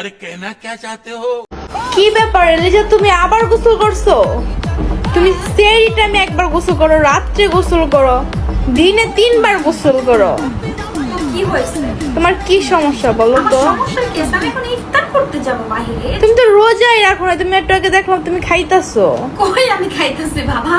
আরে কেনা কে চাতে হো? কি ব্যাপার এলিজা তুমি আবার গোসল করছ? তুমি সেই টাইমে একবার গোসল করো রাতে গোসল করো দিনে তিনবার গোসল করো। কি হয়েছে? তোমার কি সমস্যা বলো তো? সমস্যা কি? আমি এখন ইফতার করতে যাব তুমি তো রোজাই রাখো না তুমি একটু আগে দেখলাম তুমি খাইতাছো। কই আমি খাইতাছি বাবা?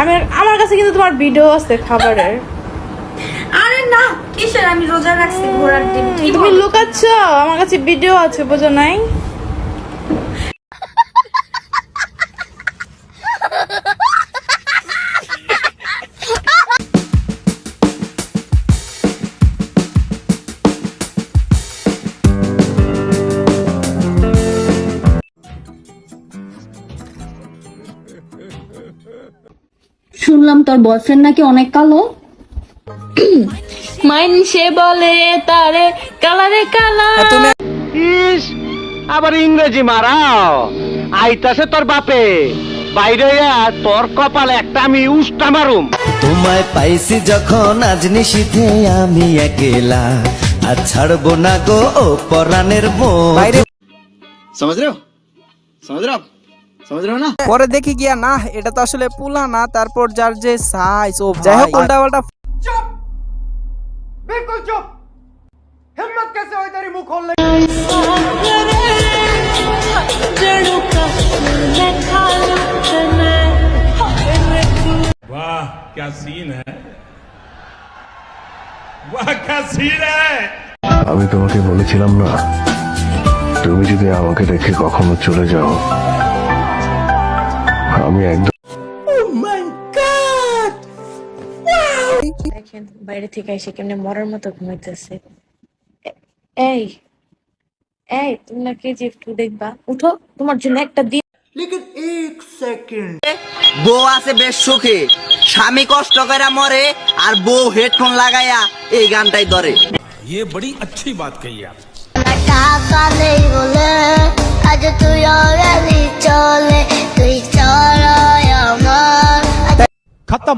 আমার আমার কাছে কিন্তু তোমার ভিডিও আছে খাবারের। কিসের? আমি রোজা রাখছি ঘোড়ার ডিম। তুমি লুকাচ্ছ? আমার কাছে ভিডিও আছে বোঝো নাই? শুনলাম তোর বয়ফ্রেন্ড নাকি অনেক কালো। মাইন সে বলে তারে কালারে কালা হ্যাঁ, ইস আবার ইংরেজি মারাও। আইতাছে তোর বাপে। বাইরে তোর কপাল একটা আমি উষ্টা মারুম। তোমায় পাইছি যখন আজ আমি একেলা। আর ছাড়বো না গো ও পরাণের সমাজ সমাজ পরে দেখি গিয়া না এটা তো আসলে পুলা না তারপর যার যে সাইজ ও যাই হোক উল্টা পাল্টা वाह क्या सीन है वाह क्या सीन है আমি তোমাকে বলেছিলাম না তুমি যদি আমাকে রেখে কখনো চলে যাও আমি একদম দেখেন বাইরে থেকে এসে কেমনে মরার মতো ঘুমাইতেছে এ- এই এই তুমি না কে যে একটু দেখবা উঠো তোমার জন্য একটা দিন বউ আছে বেশ সুখে স্বামী কষ্ট করে মরে আর বউ হেডফোন লাগাইয়া এই গানটাই ধরে ये बड़ी अच्छी बात कही आप টাকা নেই বলে আজ তুই অগালি চলে তুই চড়াই আমার खत्म